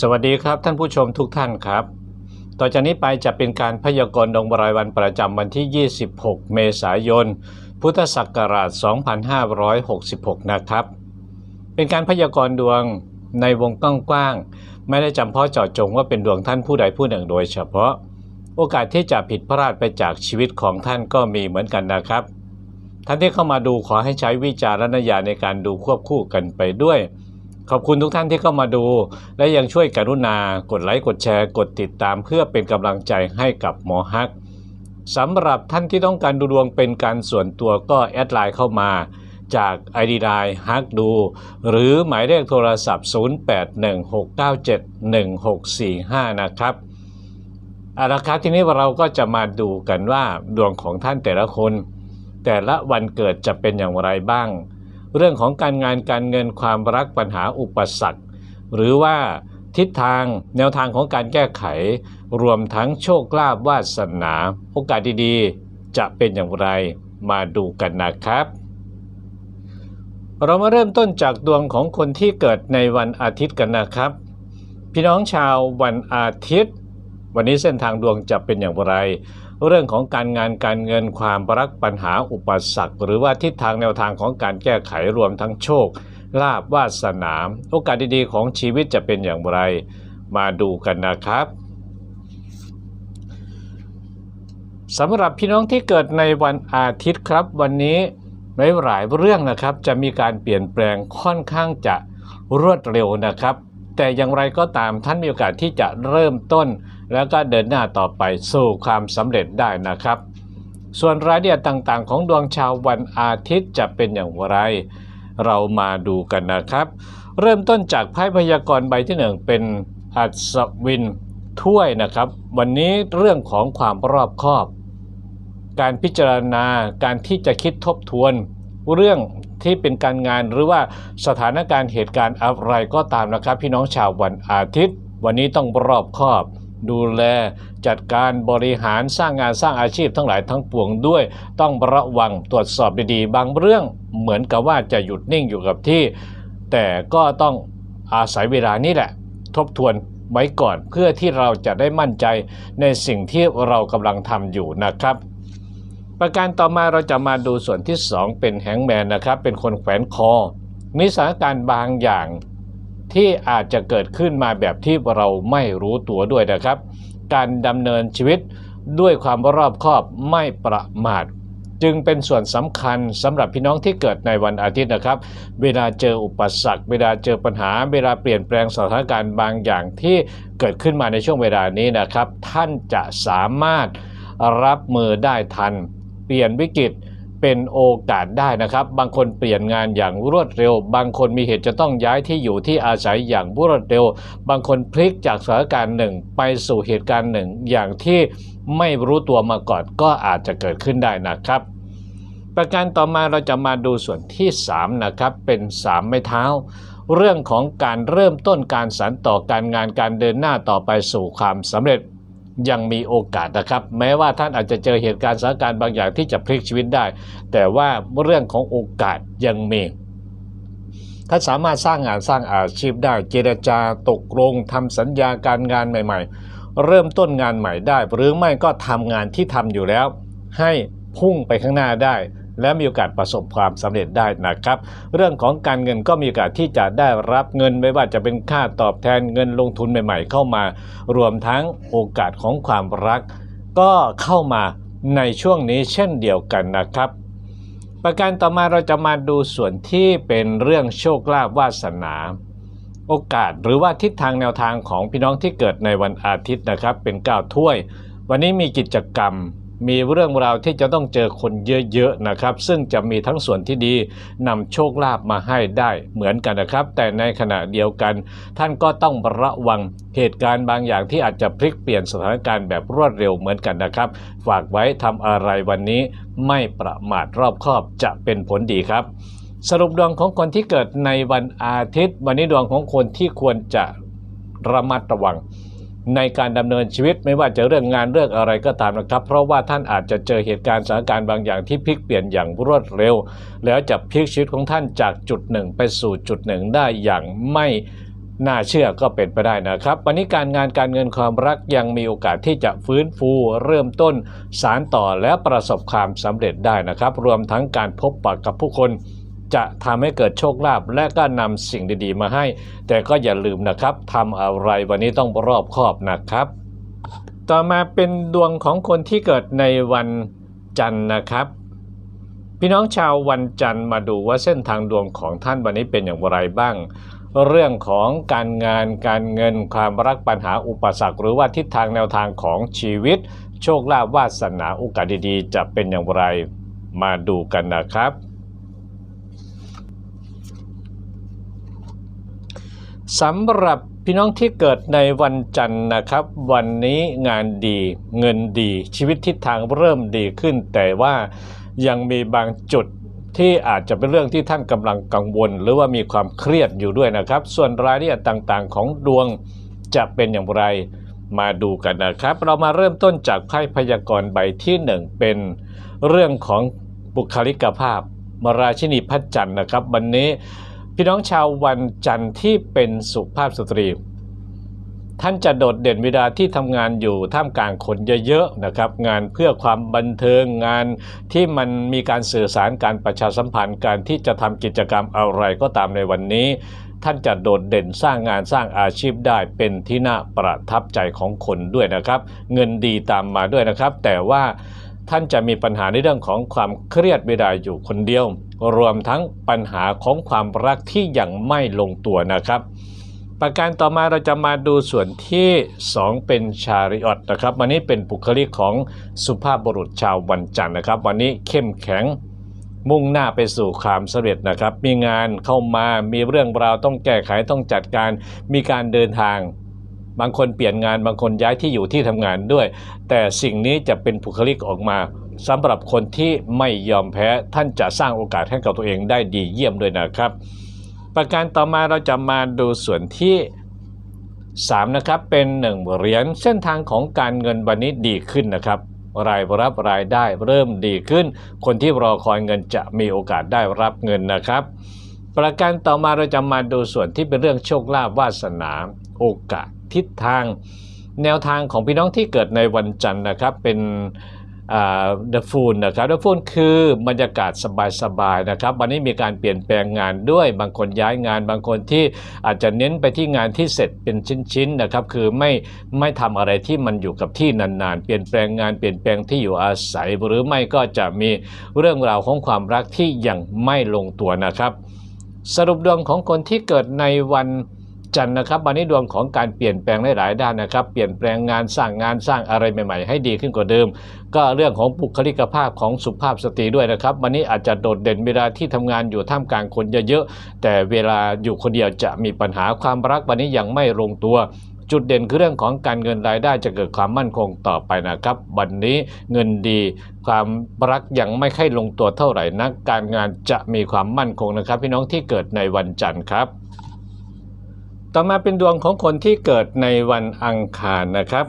สวัสดีครับท่านผู้ชมทุกท่านครับ ต่อจากนี้ไปจะเป็นการพยากรณ์ดวงรายวันประจำวันที่ 26 เมษายน พุทธศักราช 2566 นะครับ เป็นการพยากรณ์ดวงในวงกว้างๆ ไม่ได้จำเพาะเจาะจงว่าเป็นดวงท่านผู้ใดผู้หนึ่งโดยเฉพาะ โอกาสที่จะผิดพลาดไปจากชีวิตของท่านก็มีเหมือนกันนะครับ ท่านที่เข้ามาดูขอให้ใช้วิจารณญาณในการดูควบคู่กันไปด้วย ขอบคุณทุกท่านที่เข้ามาดู และยังช่วยกรุณากดไลค์กดแชร์ กดติดตามเพื่อเป็นกำลังใจให้กับหมอฮักสำหรับท่านที่ต้องการดูดวงเป็นการส่วนตัวก็แอดไลน์เข้ามาจาก ID ไลน์ฮักดู หรือหมายเลขโทรศัพท์ 0816971645 นะครับเอาละครับทีนี้เราก็จะมาดูกันว่าดวงของท่านแต่ละคน แต่ละวันเกิดจะเป็นอย่างไรบ้าง เรื่องของการงานการเงินความรักปัญหาอุปสรรค หรือว่าทิศทางแนวทางของการแก้ไข รวมทั้งโชคลาภวาสนา โอกาสดีๆ จะเป็นอย่างไรมาดูกันนะครับ เรามาเริ่มต้นจากดวงของคนที่เกิดในวันอาทิตย์กันนะครับ พี่น้องชาววันอาทิตย์ วันนี้เส้นทางดวงจะเป็นอย่างไร เรื่องของการงานการเงินความรักปัญหาอุปสรรค หรือว่าทิศทางแนวทางของการแก้ไขรวมทั้งโชคลาบวาสนา โอกาสดีๆของชีวิตจะเป็นอย่างไร มาดูกันนะครับสำหรับพี่น้องที่เกิดในวันอาทิตย์ครับ วันนี้ในหลายเรื่องนะครับ จะมีการเปลี่ยนแปลงค่อนข้างจะรวดเร็วนะครับ แต่อย่างไรก็ตามท่านมีโอกาสที่จะเริ่มต้น แล้วก็เดินหน้าต่อไปสู่ความสำเร็จได้นะครับ ส่วนรายละเอียดต่างๆ ของดวงชาววันอาทิตย์จะเป็นอย่างไร เรามาดูกันนะครับ เริ่มต้นจากไพ่พยากรณ์ใบที่หนึ่งเป็นอัศวินถ้วยนะครับ วันนี้เรื่องของความรอบคอบ การพิจารณาการที่จะคิดทบทวน เรื่องที่เป็นการงานหรือว่าสถานการณ์เหตุการณ์อะไรก็ตามนะครับ พี่น้องชาววันอาทิตย์ วันนี้ต้องรอบคอบ ดูแล จัดการบริหารสร้างงานสร้างอาชีพทั้งหลายทั้งปวงด้วย ต้องระวังตรวจสอบดีๆ บางเรื่องเหมือนกับว่าจะหยุดนิ่งอยู่กับที่ แต่ก็ต้องอาศัยเวลานี้แหละ ทบทวนไว้ก่อนเพื่อที่เราจะได้มั่นใจในสิ่งที่เรากำลังทำอยู่นะครับ ประการต่อมาเราจะมาดูส่วนที่ 2 เป็นแฮงแมนนะครับ เป็นคนแขวนคอมีสถานการณ์บางอย่าง ที่อาจจะเกิดขึ้นมาแบบที่เราไม่รู้ตัวด้วยนะครับ การดำเนินชีวิตด้วยความรอบคอบไม่ประมาท จึงเป็นส่วนสำคัญสำหรับพี่น้องที่เกิดในวันอาทิตย์นะครับ เวลาเจออุปสรรค เวลาเจอปัญหา เวลาเปลี่ยนแปลงสถานการณ์บางอย่างที่เกิดขึ้นมาในช่วงเวลานี้นะครับ ท่านจะสามารถรับมือได้ทัน เปลี่ยนวิกฤต เป็นโอกาสได้นะครับ บางคนเปลี่ยนงานอย่างรวดเร็ว บางคนมีเหตุจะต้องย้ายที่อยู่ที่อาศัยอย่างรวดเร็ว บางคนพลิกจากสถานการณ์หนึ่งไปสู่เหตุการณ์หนึ่ง อย่างที่ไม่รู้ตัวมาก่อนก็อาจจะเกิดขึ้นได้นะครับ ประการต่อมาเราจะมาดูส่วนที่ 3 นะครับ เป็น 3 ไม้เท้าเรื่องของการเริ่มต้นการสานต่อการงานการเดินหน้าต่อไปสู่ความสำเร็จ ยังมีโอกาสนะครับ แม้ว่าท่านอาจจะเจอเหตุการณ์สถานการณ์บางอย่างที่จะพลิกชีวิตได้ แต่ว่าเรื่องของโอกาสยังมีถ้าสามารถสร้างงานสร้างอาชีพได้เจรจาตกลงทำสัญญาการงานใหม่ ๆ เริ่มต้นงานใหม่ได้ หรือไม่ก็ทำงานที่ทำอยู่แล้ว ให้พุ่งไปข้างหน้าได้ และมีโอกาสประสบความสำเร็จได้นะครับ เรื่องของการเงินก็มีโอกาสที่จะได้รับเงินไม่ว่าจะเป็นค่าตอบแทนเงินลงทุนใหม่ ๆ เข้ามา รวมทั้งโอกาสของความรัก ก็เข้ามาในช่วงนี้เช่นเดียวกันนะครับ ประการต่อมาเราจะมาดูส่วนที่เป็นเรื่องโชคลาภวาสนาโอกาสหรือว่าทิศทางแนวทางของพี่น้องที่เกิดในวันอาทิตย์นะครับ เป็นก้าวถ้วย วันนี้มีกิจกรรม มีเรื่องราวที่จะต้องเจอคนเยอะๆนะครับ ซึ่งจะมีทั้งส่วนที่ดีนำโชคลาภมาให้ได้เหมือนกันนะครับ แต่ในขณะเดียวกัน ท่านก็ต้องระวังเหตุการณ์บางอย่างที่อาจจะพลิกเปลี่ยนสถานการณ์แบบรวดเร็วเหมือนกันนะครับ ฝากไว้ทำอะไรวันนี้ไม่ประมาทรอบคอบจะเป็นผลดีครับ สรุปดวงของคนที่เกิดในวันอาทิตย์ วันนี้ดวงของคนที่ควรจะระมัดระวัง ในการดำเนินชีวิตไม่ว่าจะเรื่องงานเรื่องอะไรก็ตามนะครับ เพราะว่าท่านอาจจะเจอเหตุการณ์สถานการณ์บางอย่างที่พลิกเปลี่ยนอย่างรวดเร็ว แล้วจะพลิกชีวิตของท่านจากจุดหนึ่งไปสู่จุดหนึ่งได้อย่างไม่น่าเชื่อก็เป็นไปได้นะครับ วันนี้การงานการเงินความรักยังมีโอกาสที่จะฟื้นฟูเริ่มต้นสารต่อและประสบความสำเร็จได้นะครับ รวมทั้งการพบปะกับผู้คน จะทำให้เกิดโชคลาภและก็นำสิ่งดีๆมาให้ แต่ก็อย่าลืมนะครับทำอะไรวันนี้ต้องรอบคอบนะครับ ต่อมาเป็นดวงของคนที่เกิดในวันจันทร์นะครับ พี่น้องชาววันจันทร์มาดูว่าเส้นทางดวงของท่านวันนี้เป็นอย่างไรบ้าง เรื่องของการงานการเงินความรักปัญหาอุปสรรค หรือว่าทิศทางแนวทางของชีวิต โชคลาภวาสนาโอกาสดีๆ จะเป็นอย่างไร มาดูกันนะครับ สำหรับพี่น้องที่เกิดในวันจันทร์นะครับ วันนี้งานดีเงินดีชีวิตทิศทางเริ่มดีขึ้น แต่ว่ายังมีบางจุดที่อาจจะเป็นเรื่องที่ท่านกำลังกังวล หรือว่ามีความเครียดอยู่ด้วยนะครับ ส่วนรายละเอียดต่างๆ ของดวงจะเป็นอย่างไรมาดูกันนะครับ เรามาเริ่มต้นจากไพ่พยากรณ์ใบที่หนึ่งเป็นเรื่องของบุคลิกภาพ มราชินีพัชจันทร์นะครับ วันนี้ พี่น้องชาววันจันทร์ที่เป็นสุภาพสตรี ท่านจะโดดเด่นเวลาที่ทำงานอยู่ท่ามกลางคนเยอะๆนะครับ งานเพื่อความบันเทิงงานที่มันมีการสื่อสารการประชาสัมพันธ์การที่จะทำกิจกรรมอะไรก็ตามในวันนี้ ท่านจะโดดเด่นสร้างงานสร้างอาชีพได้เป็นที่น่าประทับใจของคนด้วยนะครับ เงินดีตามมาด้วยนะครับ แต่ว่า ท่านจะมีปัญหาในเรื่องของความเครียดเวลาอยู่คนเดียว รวมทั้งปัญหาของความรักที่ยังไม่ลงตัวนะครับ ประการต่อมาเราจะมาดูส่วนที่ 2 เป็นชาริออตนะครับ วันนี้เป็นบุคลิกของสุภาพบุรุษชาววันจันทร์นะครับ วันนี้เข้มแข็งมุ่งหน้าไปสู่ความสำเร็จนะครับ มีงานเข้ามามีเรื่องราวต้องแก้ไขต้องจัดการ มีการเดินทาง บางคนเปลี่ยนงานบางคนย้ายที่อยู่ที่ทำงานด้วย แต่สิ่งนี้จะเป็นบุคลิกออกมาสำหรับคนที่ไม่ยอมแพ้ท่านจะสร้างโอกาสให้กับตัวเองได้ดีเยี่ยมด้วยนะครับ ประการต่อมาเราจะมาดูส่วนที่ 3 นะครับ เป็น1เหรียญเส้นทางของการเงินวันนี้ดีขึ้นนะครับรายรับรายได้เริ่มดีขึ้น คนที่รอคอยเงินจะมีโอกาสได้รับเงินนะครับ ประการต่อมาเราจะมาดูส่วนที่เป็นเรื่องโชคลาภวาสนาโอกาส ทิศทางแนวทางของพี่น้องที่เกิดในวันจันทร์นะครับ เป็นเดอะฟูลนะครับเดอะฟูลคือบรรยากาศสบายๆนะครับ วันนี้มีการเปลี่ยนแปลงงานด้วยบางคนย้ายงานบางคนที่อาจจะเน้นไปที่งานที่เสร็จเป็นชิ้นๆนะครับ คือไม่ไม่ทำอะไรที่มันอยู่กับที่นานๆ เปลี่ยนแปลงงานเปลี่ยนแปลงที่อยู่อาศัย หรือไม่ก็จะมีเรื่องราวของความรักที่ยังไม่ลงตัวนะครับ สรุปดวงของคนที่เกิดในวัน จันทร์นะครับวันนี้ดวงของการเปลี่ยนแปลงหลายด้านนะครับ เปลี่ยนแปลงงานสร้างงานสร้างอะไรใหม่ ๆ ให้ดีขึ้นกว่าเดิม ก็เรื่องของบุคลิกภาพของสุภาพสตรีด้วยนะครับ วันนี้อาจจะโดดเด่นเวลาที่ทำงานอยู่ท่ามกลางคนเยอะๆแต่เวลาอยู่คนเดียวจะมีปัญหาความรักวันนี้ยังไม่ลงตัวจุดเด่นคือเรื่องของการเงินรายได้จะเกิดความมั่นคงต่อไปนะครับ วันนี้เงินดีความรักยังไม่ค่อยลงตัวเท่าไหร่นัก การงานจะมีความมั่นคงนะครับ พี่น้องที่เกิดในวันจันทร์ครับ ต่อมาเป็นดวงของคนที่เกิดในวันอังคารนะครับ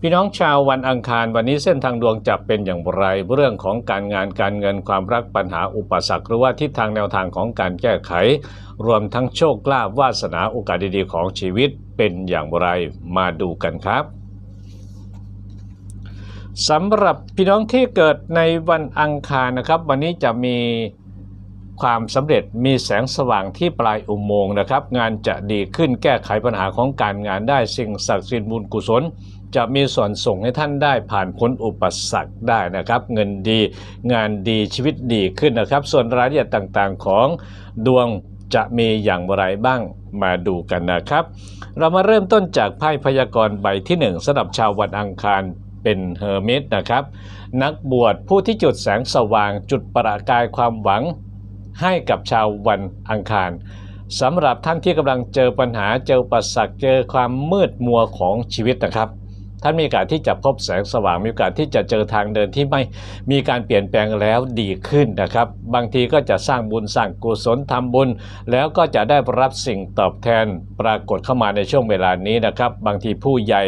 พี่น้องชาววันอังคารวันนี้เส้นทางดวงจะเป็นอย่างไร เรื่องของการงานการเงินความรักปัญหาอุปสรรคหรือว่าทิศทางแนวทางของการแก้ไข รวมทั้งโชคลาภวาสนาโอกาสดีๆของชีวิตเป็นอย่างไรมาดูกันครับสำหรับพี่น้องที่เกิดในวันอังคารนะครับ วันนี้จะมี ความสำเร็จมีแสงสว่างที่ปลายอุโมงค์นะครับ งานจะดีขึ้นแก้ไขปัญหาของการงานได้สิ่งศักดิ์สิทธิ์บุญกุศล จะมีส่วนส่งให้ท่านได้ผ่านพ้นอุปสรรคได้นะครับ เงินดีงานดีชีวิตดีขึ้นนะครับ ส่วนรายละเอียดต่างๆของดวงจะมีอย่างไรบ้างมาดูกันนะครับ เรามาเริ่มต้นจากไพ่พยากรณ์ใบที่1สำหรับชาววันอังคารเป็นเฮอร์มิตนะครับ นักบวชผู้ที่จุดแสงสว่างจุดประกายความหวัง ให้กับชาววันอังคารสำหรับท่านที่กำลังเจอปัญหาเจอปัสสักเจอความมืดมัวของชีวิตนะครับ ท่านมีโอกาสที่จะพบแสงสว่าง มีโอกาสที่จะเจอทางเดินที่ไม่มีการเปลี่ยนแปลงแล้วดีขึ้นนะครับ บางทีก็จะสร้างบุญสร้างกุศลทำบุญ แล้วก็จะได้รับสิ่งตอบแทนปรากฏเข้ามาในช่วงเวลานี้นะครับ บางทีผู้ใหญ่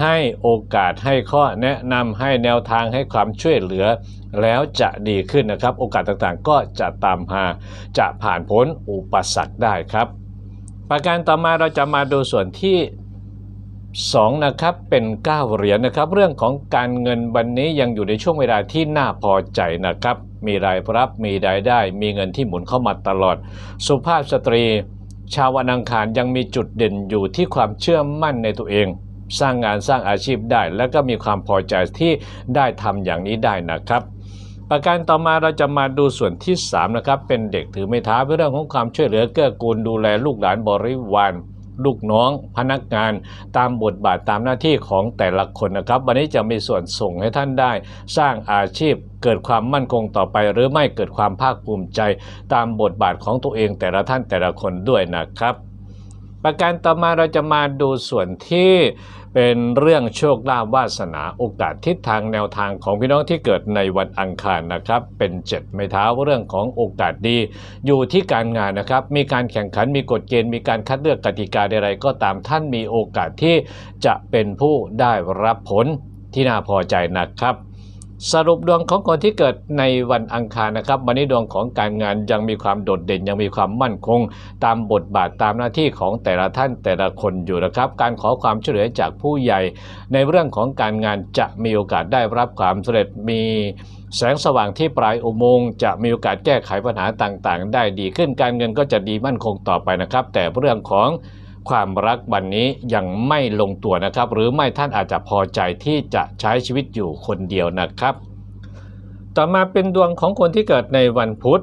ให้โอกาสให้ข้อแนะนำให้แนวทางให้ความช่วยเหลือแล้วจะดีขึ้นนะครับ โอกาสต่างๆ ก็จะตามมาจะผ่านพ้นอุปสรรคได้ครับ ประการต่อมาเราจะมาดูส่วนที่ 2นะครับเป็น 9 เหรียญนะครับ เรื่องของการเงินวันนี้ยังอยู่ในช่วงเวลาที่น่าพอใจนะครับ มีรายรับมีรายได้ มีเงินที่หมุนเข้ามาตลอด สุภาพสตรี ชาววันอังคารยังมีจุดเด่นอยู่ที่ความเชื่อมั่นในตัวเอง สร้างงานสร้างอาชีพได้ และก็มีความพอใจที่ได้ทำอย่างนี้ได้นะครับประการต่อมาเราจะมาดูส่วนที่3นะครับเป็นเด็กถือไม้เท้าเรื่องของความช่วยเหลือเกื้อกูลดูแลลูกหลานบริวาร ลูกน้องพนักงานตามบทบาทตามหน้าที่ของแต่ละคนนะครับ วันนี้จะมีส่วนส่งให้ท่านได้ สร้างอาชีพเกิดความมั่นคงต่อไปหรือไม่เกิดความภาคภูมิใจ ตามบทบาทของตัวเองแต่ละท่านแต่ละคนด้วยนะครับ ประการต่อมาเราจะมาดูส่วนที่ เป็นเรื่องโชคลาภวาสนาโอกาสทิศทางแนวทางของพี่น้องที่เกิดในวันอังคารนะครับ เป็นเจ็ดไม้เท้าเรื่องของโอกาสดี อยู่ที่การงานนะครับ มีการแข่งขันมีกฎเกณฑ์มีการคัดเลือกกติกาใดๆก็ตามท่านมีโอกาสที่จะเป็นผู้ได้รับผลที่น่าพอใจนะครับ สรุปดวงของคนที่เกิดในวันอังคารนะครับ วันนี้ดวงของการงานยังมีความโดดเด่น ยังมีความมั่นคง ตามบทบาทตามหน้าที่ของแต่ละท่านแต่ละคนอยู่นะครับ การขอความช่วยเหลือจากผู้ใหญ่ ในเรื่องของการงานจะมีโอกาสได้รับความสำเร็จมีแสงสว่างที่ปลายอุโมงค์จะมีโอกาสแก้ไขปัญหาต่างๆ ได้ดีขึ้นการเงินก็จะดีมั่นคงต่อไปนะครับ แต่เรื่องของ ความรักวันนี้ยังไม่ลงตัวนะครับ หรือไม่ท่านอาจจะพอใจที่จะใช้ชีวิตอยู่คนเดียวนะครับ ต่อมาเป็นดวงของคนที่เกิดในวันพุธ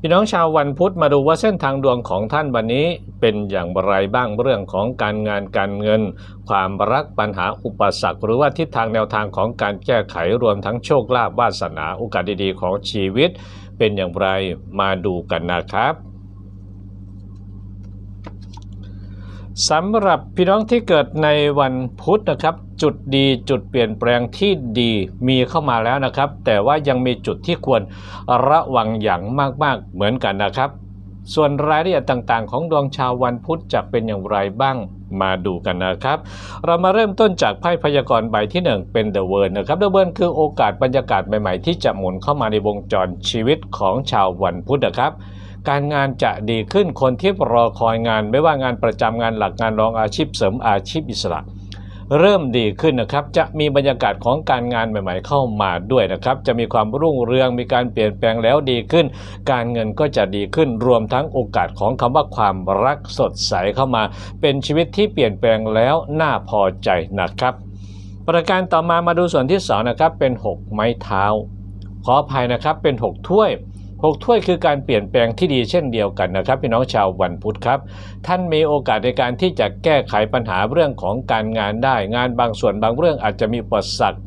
พี่น้องชาววันพุธมาดูว่าเส้นทางดวงของท่านวันนี้เป็นอย่างไรบ้างเรื่องของการงานการเงิน ความรักปัญหาอุปสรรค หรือว่าทิศทางแนวทางของการแก้ไขรวมทั้งโชคลาภวาสนาโอกาสดีๆ ของชีวิต เป็นอย่างไรมาดูกันนะครับ สำหรับพี่น้องที่เกิดในวันพุธนะครับ จุดดีจุดเปลี่ยนแปลงที่ดีมีเข้ามาแล้วนะครับ แต่ว่ายังมีจุดที่ควรระวังอย่างมากๆเหมือนกันนะครับ ส่วนรายละเอียดต่างๆ ของดวงชาววันพุธจะเป็นอย่างไรบ้างมาดูกันนะครับ เรามาเริ่มต้นจากไพ่พยากรณ์ใบที่ 1 เป็น The World นะครับ The World คือโอกาสบรรยากาศใหม่ๆ ที่จะหมุนเข้ามาในวงจรชีวิตของชาววันพุธนะครับ การงานจะดีขึ้นคนที่รอคอยงาน ไม่ว่างานประจำงานหลักงานรองอาชีพเสริมอาชีพอิสระ เริ่มดีขึ้นนะครับ จะมีบรรยากาศของการงานใหม่ ๆ เข้ามาด้วยนะครับ จะมีความรุ่งเรืองมีการเปลี่ยนแปลงแล้วดีขึ้น การเงินก็จะดีขึ้นรวมทั้งโอกาสของคำว่าความรักสดใสเข้ามา เป็นชีวิตที่เปลี่ยนแปลงแล้วน่าพอใจนะครับ ประการต่อมามาดูส่วนที่สองนะครับเป็น 6 ไม้เท้าขออภัยนะครับเป็น 6 ถ้วย 6ถ้วยคือการเปลี่ยนแปลงที่ดีเช่นเดียวกันนะครับ พี่น้องชาววันพุธครับ ท่านมีโอกาสในการที่จะแก้ไขปัญหาเรื่องของการงานได้ งานบางส่วนบางเรื่องอาจจะมีอุปสรรค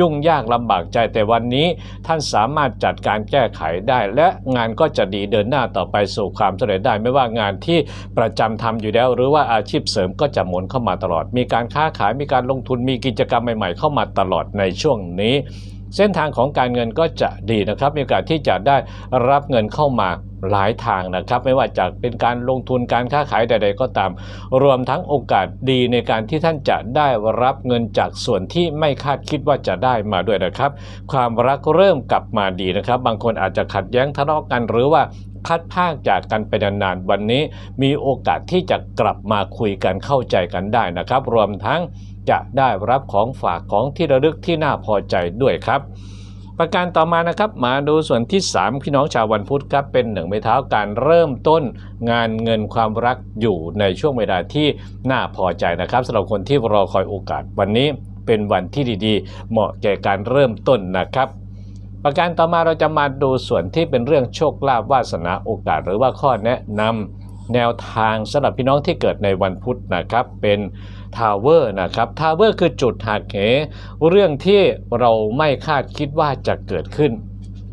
ยุ่งยากลำบากใจแต่วันนี้ท่านสามารถจัดการแก้ไขได้ และงานก็จะดีเดินหน้าต่อไปสู่ความสำเร็จได้ ไม่ว่างานที่ประจำทำอยู่แล้ว หรือว่าอาชีพเสริมก็จะหมุนเข้ามาตลอด มีการค้าขายมีการลงทุนมีกิจกรรมใหม่ ๆ เข้ามาตลอดในช่วงนี้ เส้นทางของการเงินก็จะดีนะครับ มีโอกาสที่จะได้รับเงินเข้ามาหลายทางนะครับ ไม่ว่าจะเป็นการลงทุนการค้าขายใด ๆ ก็ตาม รวมทั้งโอกาสดีในการที่ท่านจะได้รับเงินจากส่วนที่ไม่คาดคิดว่าจะได้มาด้วยนะครับ ความรักเริ่มกลับมาดีนะครับ บางคนอาจจะขัดแย้งทะเลาะกันหรือว่า พัดพากจากกันไปนานๆวันนี้มีโอกาสที่จะกลับมาคุยกันเข้าใจกันได้นะครับ รวมทั้งจะได้รับของฝากของที่ระลึกที่น่าพอใจด้วยครับ ประการต่อมานะครับ มาดูส่วนที่ 3 พี่น้องชาววันพุธครับเป็นหนึ่งไม้เท้าการเริ่มต้นงานเงินความรักอยู่ในช่วงเวลาที่น่าพอใจนะครับสำหรับคนที่รอคอยโอกาสวันนี้เป็นวันที่ดีๆ เหมาะแก่การเริ่มต้นนะครับ ประการต่อมาเราจะมาดูส่วนที่เป็นเรื่องโชคลาภวาสนาโอกาส หรือว่าข้อแนะนำแนวทางสำหรับพี่น้องที่เกิดในวันพุธนะครับเป็นทาวเวอร์นะครับทาวเวอร์คือจุดหักเหเรื่องที่เราไม่คาดคิดว่าจะเกิดขึ้น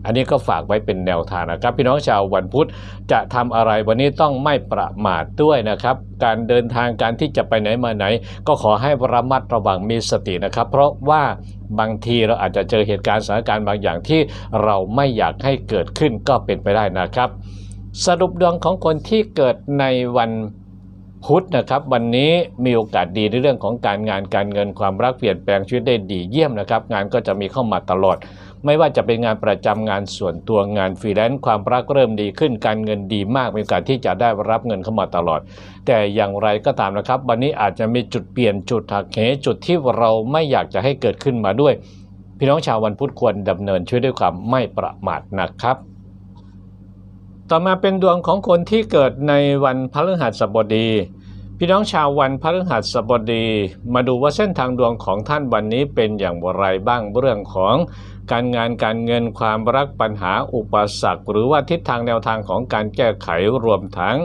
อันนี้ก็ฝากไว้เป็นแนวทางนะครับ พี่น้องชาววันพุธจะทำอะไรวันนี้ต้องไม่ประมาทด้วยนะครับ การเดินทางการที่จะไปไหนมาไหน ก็ขอให้ระมัดระวังมีสตินะครับ เพราะว่าบางทีเราอาจจะเจอเหตุการณ์สถานการณ์บางอย่างที่เราไม่อยากให้เกิดขึ้นก็เป็นไปได้นะครับ สรุปดวงของคนที่เกิดในวันพุธนะครับวันนี้มีโอกาสดีในเรื่องของการงานการเงินความรักเปลี่ยนแปลงชีวิตได้ดีเยี่ยมนะครับ งานก็จะมีเข้ามาตลอด ไม่ว่าจะเป็นงานประจำงานส่วนตัวงานฟรีแลนซ์ความรักเริ่มดีขึ้นการเงินดีมากมีโอกาสที่จะได้รับเงินเข้ามาตลอด แต่อย่างไรก็ตามนะครับ วันนี้อาจจะมีจุดเปลี่ยนจุดหักเหจุดที่เราไม่อยากจะให้เกิดขึ้นมาด้วย พี่น้องชาววันพุธควรดำเนินช่วยด้วยความไม่ประมาทนะครับต่อมาเป็นดวงของคนที่เกิดในวันพฤหัสบดี พี่น้องชาววันพฤหัสบดี มาดูว่าเส้นทางดวงของท่านวันนี้เป็นอย่างไรบ้างเรื่องของ การงานการเงินความรักปัญหาอุปสรรค หรือว่าทิศทางแนวทางของการแก้ไขรวมทั้ง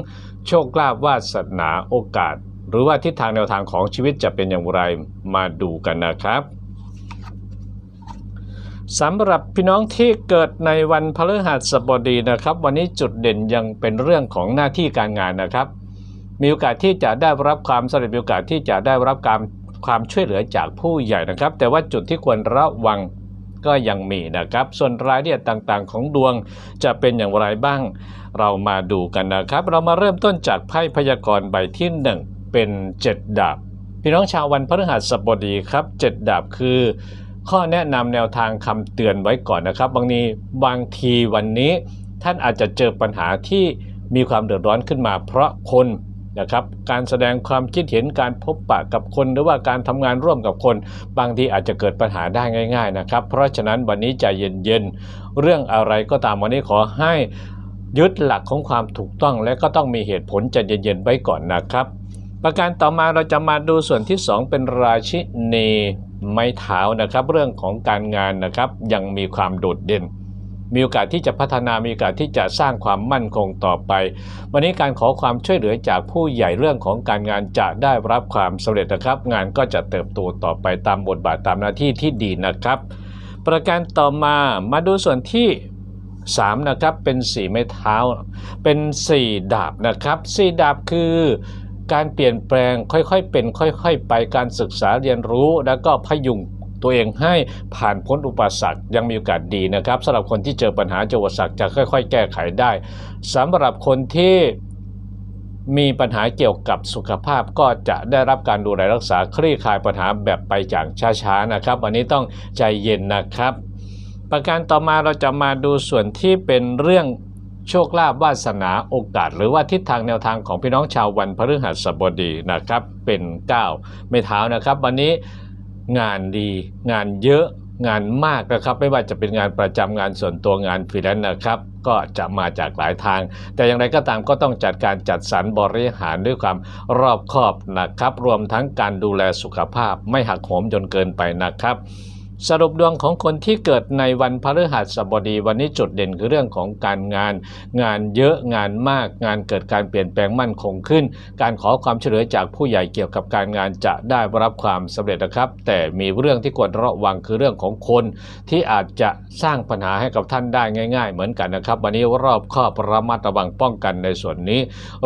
โชคลาภวาสนาโอกาส หรือว่าทิศทางแนวทางของชีวิตจะเป็นอย่างไรมาดูกันนะครับสำหรับพี่น้องที่เกิดในวันพฤหัสบดีนะครับ วันนี้จุดเด่นยังเป็นเรื่องของหน้าที่การงานนะครับ มีโอกาสที่จะได้รับความสำเร็จมีโอกาสที่จะได้รับการความช่วยเหลือจากผู้ใหญ่นะครับ แต่ว่าจุดที่ควรระวัง ก็ยังมีนะครับ ส่วนรายละเอียดต่างๆ ของดวงจะเป็นอย่างไรบ้าง เรามาดูกันนะครับ เรามาเริ่มต้นจากไพ่พยากรณ์ใบที่ 1 เป็น 7 ดาบ พี่น้องชาววันพฤหัสบดีครับ 7 ดาบคือข้อแนะนำแนวทางคำเตือนไว้ก่อนนะครับ บางทีบางทีวันนี้ ท่านอาจจะเจอปัญหาที่มีความเดือดร้อนขึ้นมา เพราะคน นะครับ การแสดงความคิดเห็นการพบปะกับคนหรือว่าการทำงานร่วมกับคน บางทีอาจจะเกิดปัญหาได้ง่าย ๆนะครับ เพราะฉะนั้นวันนี้ใจเย็นๆ เรื่องอะไรก็ตามวันนี้ขอให้ยึดหลักของความถูกต้องและก็ต้องมีเหตุผลใจเย็นๆไว้ก่อนนะครับประการต่อมาเราจะมาดูส่วนที่ 2 เป็นราชินีไม้เท้านะครับ เรื่องของการงานนะครับยังมีความโดดเด่น มีโอกาสที่จะพัฒนามีโอกาสที่จะสร้างความมั่นคงต่อไป วันนี้การขอความช่วยเหลือจากผู้ใหญ่เรื่องของการงานจะได้รับความสำเร็จนะครับ งานก็จะเติบโตต่อไปตามบทบาทตามหน้าที่ที่ดีนะครับ ประการต่อมามาดูส่วนที่3นะครับเป็นสีไม้เท้า เป็น 4 ดาบนะครับ 4 ดาบคือการเปลี่ยนแปลงค่อยๆเป็น ค่อย ๆ ไปการศึกษาเรียนรู้ แล้วก็พยุง ตัวเองให้ผ่านพ้นอุปสรรคยังมีโอกาสดีนะครับสำหรับคนที่เจอปัญหาเจออุปสรรคจะค่อย ๆ แก้ไขได้สำหรับคนที่มีปัญหาเกี่ยวกับสุขภาพก็จะได้รับการดูแลรักษาคลี่คลายปัญหาแบบไปอย่างช้าๆนะครับวันนี้ต้องใจเย็นนะครับ ประการต่อมาเราจะมาดูส่วนที่เป็นเรื่องโชคลาภวาสนาโอกาส หรือว่าทิศทางแนวทางของพี่น้องชาววันพฤหัสบดีนะครับเป็น 9 ไม่เท้านะครับ วันนี้ งานดีงานเยอะงานมากนะครับไม่ว่าจะเป็นงานประจำงานส่วนตัวงานฟรีแลนซ์นะครับ ก็จะมาจากหลายทาง แต่อย่างไรก็ตามก็ต้องจัดการจัดสรรบริหารด้วยความรอบคอบนะครับ รวมทั้งการดูแลสุขภาพไม่หักโหมจนเกินไปนะครับ สรุปดวงของคนที่เกิดในวันพฤหัสบดีวันนี้จุดเด่นคือเรื่องของการงาน งานเยอะงานมาก งานเกิดการเปลี่ยนแปลงมั่นคงขึ้น การขอความช่วยเหลือจากผู้ใหญ่เกี่ยวกับการงานจะได้รับความสำเร็จนะครับ แต่มีเรื่องที่ควรระวังคือเรื่องของคน ที่อาจจะสร้างปัญหาให้กับท่านได้ง่าย ๆ เหมือนกันนะครับ วันนี้รอบคอบระมัดระวังป้องกันในส่วนนี้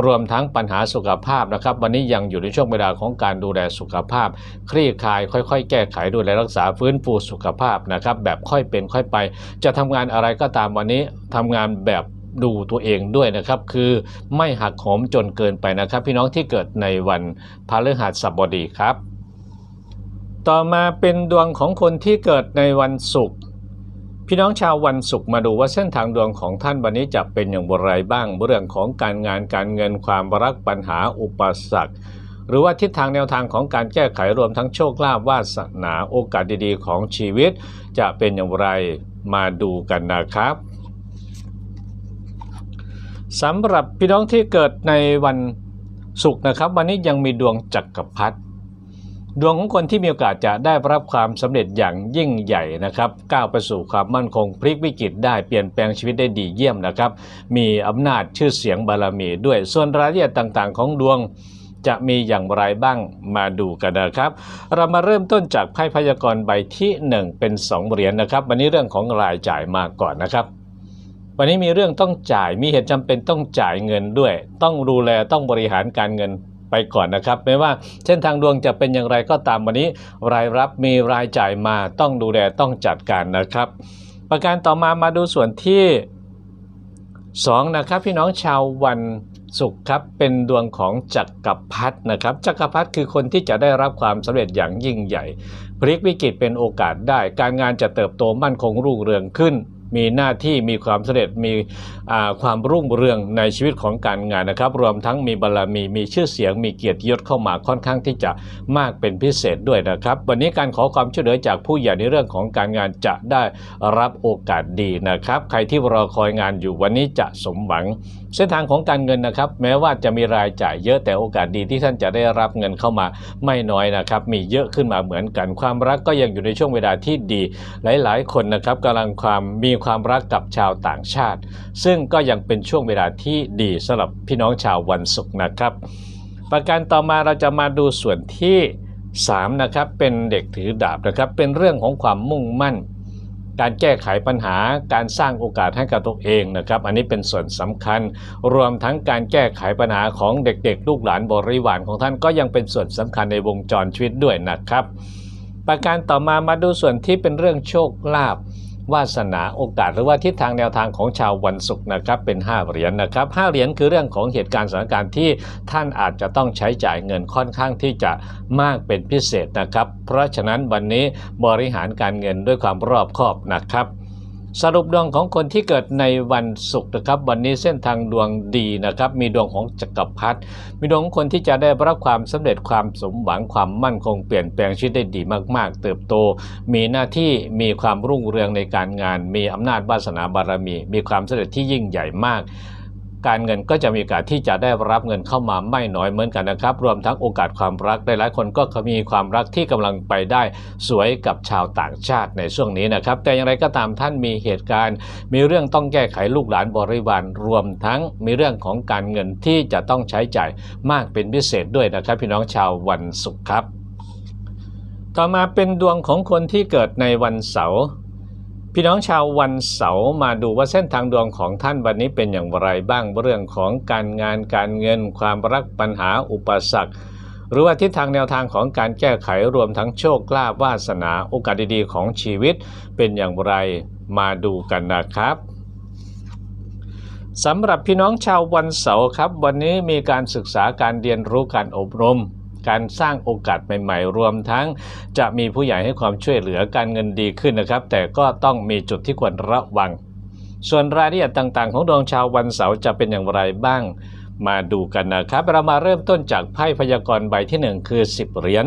รวมทั้งปัญหาสุขภาพนะครับ วันนี้ยังอยู่ในช่วงเวลาของการดูแลสุขภาพ คลี่คลาย ค่อย ๆ แก้ไขดูแลรักษาฟื้นฟูสุขภาพนะครับแบบค่อยเป็นค่อยไป จะทำงานอะไรก็ตามวันนี้ทำงานแบบดูตัวเองด้วยนะครับคือไม่หักโหมจนเกินไปนะครับ พี่น้องที่เกิดในวันพฤหัสบดีครับ ต่อมาเป็นดวงของคนที่เกิดในวันศุกร์พี่น้องชาววันศุกร์มาดูว่าเส้นทางดวงของท่านวันนี้จะเป็นอย่างไรบ้างเรื่องของการงานการเงินความรักปัญหาอุปสรรค หรือว่าทิศทางแนวทางของการแก้ไขรวมทั้งโชคลาภวาสนาโอกาสดีๆ ของชีวิต จะเป็นอย่างไรมาดูกันนะครับสำหรับพี่น้องที่เกิดในวันศุกร์นะครับ วันนี้ยังมีดวงจักรพรรดิดวงของคนที่มีโอกาสจะได้รับความสำเร็จอย่างยิ่งใหญ่นะครับก้าวไปสู่ความมั่นคงพลิกวิกฤตได้เปลี่ยนแปลงชีวิตได้ดีเยี่ยมนะครับ มีอำนาจชื่อเสียงบารมีด้วยส่วนรายละเอียดต่างๆ ของดวง จะมีอย่างไรบ้างมาดูกันนะครับ เรามาเริ่มต้นจากไพ่พยากรณ์ใบที่ 1 เป็น 2 เหรียญนะครับ วันนี้เรื่องของรายจ่ายมาก่อนนะครับ วันนี้มีเรื่องต้องจ่ายมีเหตุจำเป็นต้องจ่ายเงินด้วย ต้องดูแลต้องบริหารการเงินไปก่อนนะครับไม่ว่าเส้นทางดวงจะเป็นอย่างไรก็ตามวันนี้ รายรับมีรายจ่ายมาต้องดูแลต้องจัดการนะครับ ประการต่อมามาดูส่วนที่2นะครับพี่น้องชาววัน สุขครับเป็นดวงของจักรพรรดินะครับจักรพรรดิคือคนที่จะได้รับความสำเร็จอย่างยิ่งใหญ่ พลิกวิกฤตเป็นโอกาสได้ การงานจะเติบโตมั่นคงรุ่งเรืองขึ้น มีหน้าที่มีความสำเร็จมีความรุ่งเรืองในชีวิตของการงานนะครับ รวมทั้งมีบารรมีมีชื่อเสียง มีเกียรติยศเข้ามาค่อนข้างที่จะมากเป็นพิเศษด้วยนะครับ วันนี้การขอความช่วยเหลือจากผู้ใหญ่ในเรื่องของการงานจะได้รับโอกาสดีนะครับ ใครที่รอคอยงานอยู่วันนี้จะสมหวัง เส้นทางของการเงินนะครับ แม้ว่าจะมีรายจ่ายเยอะแต่โอกาสดีที่ท่านจะได้รับเงินเข้ามาไม่น้อยนะครับ มีเยอะขึ้นมาเหมือนกันความรักก็ยังอยู่ในช่วงเวลาที่ดี หลาย ๆ คนนะครับกำลังความมีความรักกับชาวต่างชาติ ซึ่งก็ยังเป็นช่วงเวลาที่ดีสำหรับพี่น้องชาววันศุกร์นะครับ ประการต่อมาเราจะมาดูส่วนที่ 3 นะครับ เป็นเด็กถือดาบนะครับ เป็นเรื่องของความมุ่งมั่น การแก้ไขปัญหาการสร้างโอกาสให้กับตัวเองนะครับ อันนี้เป็นส่วนสำคัญ รวมทั้งการแก้ไขปัญหาของเด็กๆ ลูกหลานบริวารของท่านก็ยังเป็นส่วนสำคัญในวงจรชีวิตด้วยนะครับ ประการต่อมามาดูส่วนที่เป็นเรื่องโชคลาภ วาสนาโอกาส หรือว่าทิศทางแนวทางของชาววันศุกร์นะครับเป็น 5 เหรียญนะครับ5เหรียญคือเรื่องของเหตุการณ์สถานการณ์ที่ท่านอาจจะต้องใช้จ่ายเงินค่อนข้างที่จะมากเป็นพิเศษนะครับ เพราะฉะนั้นวันนี้บริหารการเงินด้วยความรอบคอบนะครับ สรุปดวงของคนที่เกิดในวันศุกร์นะครับ วันนี้เส้นทางดวงดีนะครับ มีดวงของจักรพรรดิมีดวงของคนที่จะได้รับความสำเร็จความสมหวังความมั่นคงเปลี่ยนแปลงชีวิตได้ดีมาก ๆ เติบโต มีหน้าที่มีความรุ่งเรืองในการงาน มีอำนาจวาสนาบารมี มีความสำเร็จที่ยิ่งใหญ่มาก การเงินก็จะมีโอกาสที่จะได้รับเงินเข้ามาไม่น้อยเหมือนกันนะครับ รวมทั้งโอกาสความรักหลายๆคนก็มีความรักที่กำลังไปได้สวยกับชาวต่างชาติในช่วงนี้นะครับ แต่อย่างไรก็ตามท่านมีเหตุการณ์ มีเรื่องต้องแก้ไขลูกหลานบริวารรวมทั้งมีเรื่องของการเงินที่จะต้องใช้จ่ายมากเป็นพิเศษด้วยนะครับ พี่น้องชาววันศุกร์ครับ ต่อมาเป็นดวงของคนที่เกิดในวันเสาร์ พี่น้องชาววันเสาร์มาดูว่าเส้นทางดวงของท่านวันนี้เป็นอย่างไรบ้างเรื่องของการงานการเงิน ความรักปัญหาอุปสรรค หรือว่าทิศทางแนวทางของการแก้ไขรวมทั้งโชคลาภวาสนาโอกาสดีๆของชีวิตเป็นอย่างไรมาดูกันนะครับสำหรับพี่น้องชาววันเสาร์ครับ วันนี้มีการศึกษาการเรียนรู้การอบรม การสร้างโอกาสใหม่ ๆ รวมทั้งจะมีผู้ใหญ่ให้ความช่วยเหลือการเงินดีขึ้นนะครับ แต่ก็ต้องมีจุดที่ควรระวัง ส่วนรายละเอียดต่างๆ ของดวงชาววันเสาร์จะเป็นอย่างไรบ้างมาดูกันนะครับ เรามาเริ่มต้นจากไพ่พยากรณ์ใบที่ 1 คือ 10 เหรียญ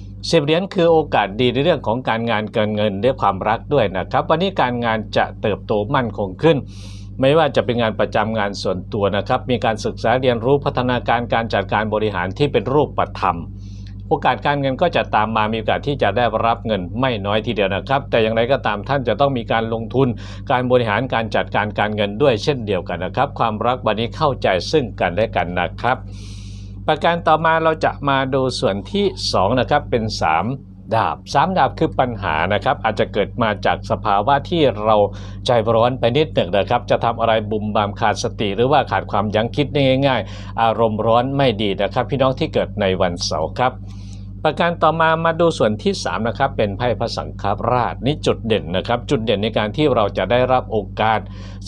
10เหรียญคือโอกาสดีในเรื่องของการงานการเงินและความรักด้วยนะครับ วันนี้การงานจะเติบโตมั่นคงขึ้น ไม่ว่าจะเป็นงานประจำงานส่วนตัวนะครับ มีการศึกษาเรียนรู้พัฒนาการการจัดการบริหารที่เป็นรูปธรรมโอกาสการเงินก็จะตามมามีโอกาสที่จะได้รับเงินไม่น้อยทีเดียวนะครับ แต่อย่างไรก็ตามท่านจะต้องมีการลงทุนการบริหารการจัดการการเงินด้วยเช่นเดียวกันนะครับ ความรักวันนี้เข้าใจซึ่งกันและกันนะครับ ประการต่อมาเราจะมาดูส่วนที่ 2 นะครับเป็น 3 ดาบ3ดาบคือปัญหานะครับ อาจจะเกิดมาจากสภาวะที่เราใจร้อนไปนิดหนึ่งนะครับ จะทำอะไรบุมบามขาดสติ หรือว่าขาดความยั้งคิดง่าย ๆ อารมณ์ร้อนไม่ดีนะครับ พี่น้องที่เกิดในวันเสาร์ครับ ประการต่อมามาดูส่วนที่3นะครับเป็นไพ่พระสังฆราชนี่จุดเด่นนะครับ จุดเด่นในการที่เราจะได้รับโอกาส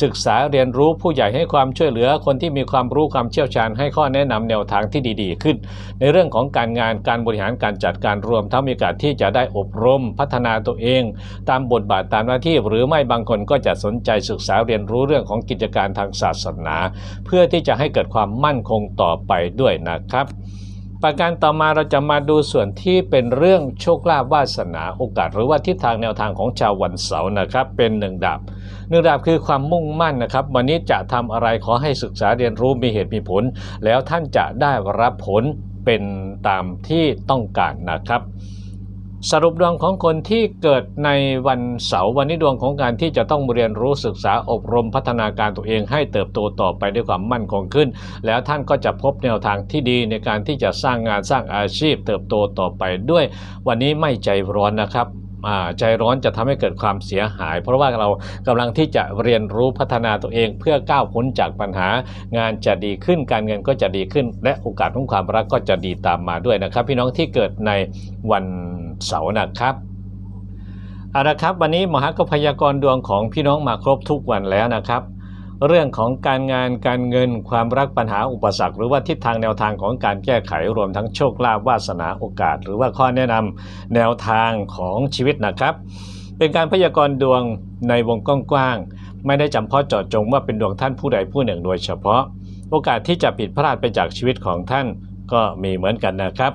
ศึกษาเรียนรู้ผู้ใหญ่ให้ความช่วยเหลือ คนที่มีความรู้ความเชี่ยวชาญให้ข้อแนะนำแนวทางที่ดี ๆ ขึ้น ในเรื่องของการงานการบริหารการจัดการรวม ทั้งมีโอกาสที่จะได้อบรมพัฒนาตัวเอง ตามบทบาทตามหน้าที่ หรือไม่บางคนก็จะสนใจศึกษาเรียนรู้เรื่องของกิจการทางศาสนา เพื่อที่จะให้เกิดความมั่นคงต่อไปด้วยนะครับ ประการต่อมาเราจะมาดูส่วนที่เป็นเรื่องโชคลาภวาสนาโอกาส หรือว่าทิศทางแนวทางของชาววันเสาร์นะครับ เป็นหนึ่งดาบหนึ่งดาบคือความมุ่งมั่นนะครับ วันนี้จะทำอะไรขอให้ศึกษาเรียนรู้มีเหตุมีผล แล้วท่านจะได้รับผลเป็นตามที่ต้องการนะครับ สรุปดวงของคนที่เกิดในวันเสาร์วันนี้ดวงของการที่จะต้องเรียนรู้ศึกษาอบรมพัฒนาการตัวเองให้เติบโตต่อไปด้วยความมั่นคงขึ้น แล้วท่านก็จะพบแนวทางที่ดีในการที่จะสร้างงานสร้างอาชีพ เติบโตต่อไปด้วย วันนี้ไม่ใจร้อนนะครับใจร้อนจะทำให้เกิดความเสียหาย เพราะว่าเรากำลังที่จะเรียนรู้พัฒนาตัวเองเพื่อก้าวพ้นจากปัญหางานจะดีขึ้นการเงินก็จะดีขึ้น และโอกาสของความรักก็จะดีตามมาด้วยนะครับ พี่น้องที่เกิดในวัน เสาร์นะครับเอาละครับวันนี้มอฮักพยากรดวงของพี่น้องมาครบทุกวันแล้วนะครับ เรื่องของการงานการเงินความรักปัญหาอุปสรรค หรือว่าทิศทางแนวทางของการแก้ไขรวมทั้งโชคลาภวาสนาโอกาส หรือว่าข้อแนะนำแนวทางของชีวิตนะครับ เป็นการพยากรณ์ดวงในวงกว้างๆไม่ได้จำเพาะเจาะจงว่าเป็นดวงท่านผู้ใดผู้หนึ่งโดยเฉพาะ โอกาสที่จะผิดพลาดไปจากชีวิตของท่านก็มีเหมือนกันนะครับ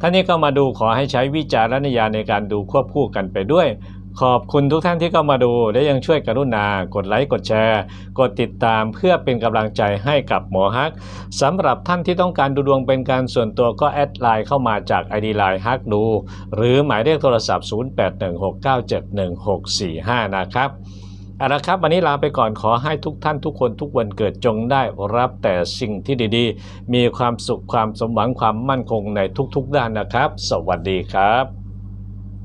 ท่านนี้ก็มาดูขอให้ใช้วิจารณญาณในการดูควบคู่กันไปด้วย ขอบคุณทุกท่านที่เข้ามาดู และยังช่วยกรุณากดไลค์กดแชร์ กดติดตามเพื่อเป็นกำลังใจให้กับหมอฮักสำหรับท่านที่ต้องการดูดวงเป็นการส่วนตัวก็แอดไลน์เข้ามาจาก ID ไลน์ฮักดู หรือหมายเลขโทรศัพท์ 0816971645 นะครับ เอาละครับวันนี้ลาไปก่อนขอให้ทุกท่านทุกคนทุกวันเกิดจงได้รับแต่สิ่งที่ดีๆ มีความสุขความสมหวังความมั่นคงในทุกๆด้านนะครับ สวัสดีครับ